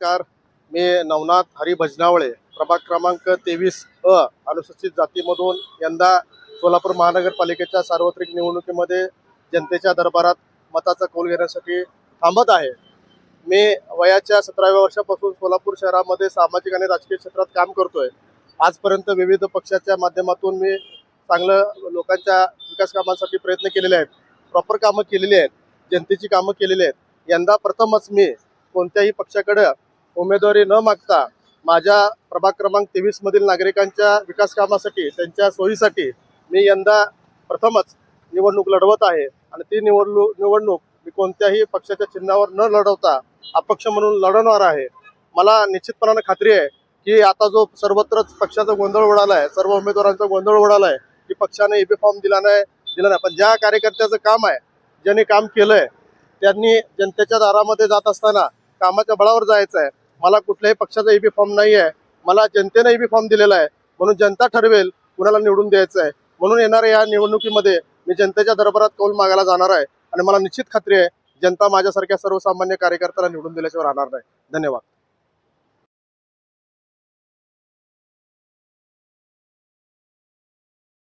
नमस्कार. मी नवनाथ हरी भजनावळे प्रभाग क्रमांक तेवीस अ अनुसूचित जातीमधून यंदा सोलापूर महानगरपालिकेच्या सार्वत्रिक निवडणुकीमध्ये जनतेच्या दरबारात मताचा कौल घेण्यासाठी थांबत आहे. मी वयाच्या सतराव्या वर्षापासून सोलापूर शहरामध्ये सामाजिक आणि राजकीय क्षेत्रात काम करतोय. आजपर्यंत विविध पक्षाच्या माध्यमातून मी चांगलं लोकांच्या विकास कामांसाठी प्रयत्न केलेले आहेत. प्रॉपर कामं केलेली आहेत. जनतेची कामं केलेली आहेत. यंदा प्रथमच मी कोणत्याही पक्षाकडं उमेदवारी न मागता माझ्या प्रभाग क्रमांक तेवीस मधील नागरिकांच्या विकास कामासाठी त्यांच्या सोयीसाठी मी यंदा प्रथमच निवडणूक लढवत आहे. आणि ती निवडणूक निवडणूक मी कोणत्याही पक्षाच्या चिन्हावर न लढवता अपक्ष म्हणून लढवणार आहे. मला निश्चितपणानं खात्री आहे की आता जो सर्वत्रच पक्षाचा गोंधळ उडाला आहे सर्व उमेदवारांचा गोंधळ उडाला आहे की पक्षाने ईबी फॉर्म दिला नाही दिला नाही. पण ज्या कार्यकर्त्याचं काम आहे ज्यांनी काम केलंय त्यांनी जनतेच्या दारामध्ये जात असताना कामाच्या बळावर जायचं आहे मला कुठल्याही पक्षाचा ईबी फॉर्म नाही आहे मला जनतेने ईबी फॉर्म दिलेला आहे. म्हणून जनता ठरवेल कुणाला निवडून द्यायचं आहे. म्हणून येणाऱ्या या निवडणुकीमध्ये मी जनतेच्या दरबारात कौल मागायला जाणार आहे. आणि मला निश्चित खात्री आहे जनता माझ्यासारख्या सर्वसामान्य कार्यकर्त्याला निवडून दिल्याशिवाय राहणार नाही. धन्यवाद.